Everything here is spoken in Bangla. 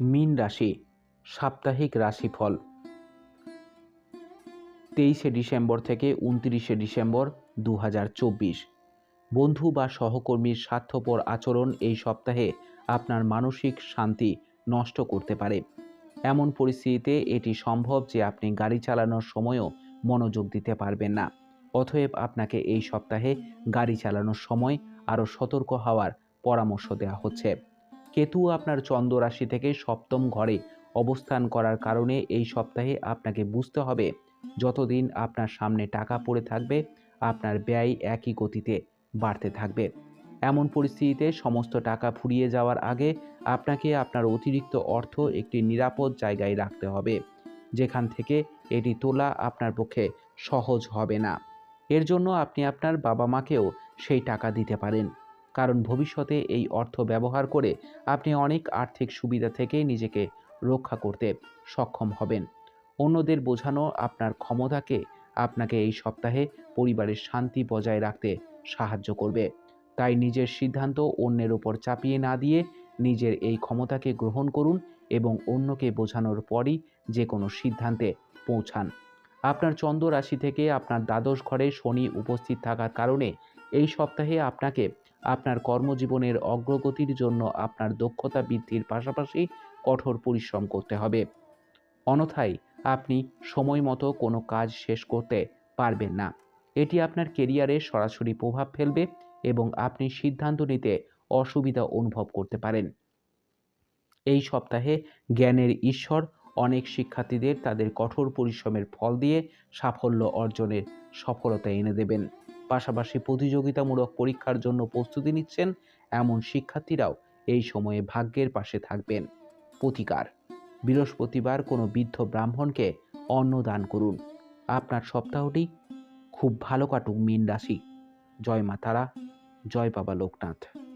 মীন রাশি, সাপ্তাহিক রাশিফল। তেইশে ডিসেম্বর থেকে উনত্রিশে ডিসেম্বর দু হাজার চব্বিশ। বন্ধু বা সহকর্মীর স্বার্থপর আচরণ এই সপ্তাহে আপনার মানসিক শান্তি নষ্ট করতে পারে। এমন পরিস্থিতিতে এটি সম্ভব যে আপনি গাড়ি চালানোর সময়ও মনোযোগ দিতে পারবেন না। অতএব আপনাকে এই সপ্তাহে গাড়ি চালানোর সময় আরও সতর্ক হওয়ার পরামর্শ দেওয়া হচ্ছে। কেতু আপনার চন্দ্র রাশি থেকে সপ্তম ঘরে অবস্থান করার কারণে এই সপ্তাহে আপনাকে বুঝতে হবে যতদিন আপনার সামনে টাকা পড়ে থাকবে, আপনার ব্যয় একই গতিতে বাড়তে থাকবে। এমন পরিস্থিতিতে সমস্ত টাকা ফুরিয়ে যাওয়ার আগে আপনাকে আপনার অতিরিক্ত অর্থ একটি নিরাপদ জায়গায় রাখতে হবে, যেখান থেকে এটি তোলা আপনার পক্ষে সহজ হবে না। এর জন্য আপনি আপনার বাবা মাকেও সেই টাকা দিতে পারেন। কারণ ভবিষ্যতে এই অর্থ ব্যবহার করে আপনি অনেক আর্থিক সুবিধা থেকে নিজেকে রক্ষা করতে সক্ষম হবেন। অন্যদের বোঝানো আপনার ক্ষমতাকে আপনাকে এই সপ্তাহে পরিবারের শান্তি বজায় রাখতে সাহায্য করবে। তাই নিজের সিদ্ধান্ত অন্যের ওপর চাপিয়ে না দিয়ে নিজের এই ক্ষমতাকে গ্রহণ করুন এবং অন্যকে বোঝানোর পরই যে কোনো সিদ্ধান্তে পৌঁছান। আপনার চন্দ্র রাশি থেকে আপনার দ্বাদশ ঘরে শনি উপস্থিত থাকার কারণে এই সপ্তাহে আপনাকে আপনার কর্মজীবনের অগ্রগতির জন্য আপনার দক্ষতা বৃদ্ধির পাশাপাশি কঠোর পরিশ্রম করতে হবে। অন্যথায় আপনি সময় মতো কোনো কাজ শেষ করতে পারবেন না। এটি আপনার কেরিয়ারে সরাসরি প্রভাব ফেলবে এবং আপনি সিদ্ধান্ত নিতে অসুবিধা অনুভব করতে পারেন। এই সপ্তাহে জ্ঞানের ঈশ্বর অনেক শিক্ষার্থীদের তাদের কঠোর পরিশ্রমের ফল দিয়ে সাফল্য অর্জনের সফলতা এনে দেবেন। পাশাপাশি প্রতিযোগিতামূলক পরীক্ষার জন্য প্রস্তুতি নিচ্ছেন এমন শিক্ষার্থীরাও এই সময়ে ভাগ্যের পাশে থাকবেন। প্রতিকার। বৃহস্পতিবার কোনো বৃদ্ধ ব্রাহ্মণকে অন্ন দান করুন। আপনার সপ্তাহটি খুব ভালো কাটুক, মীন রাশি। জয় মা তারা জয় বাবা লোকনাথ।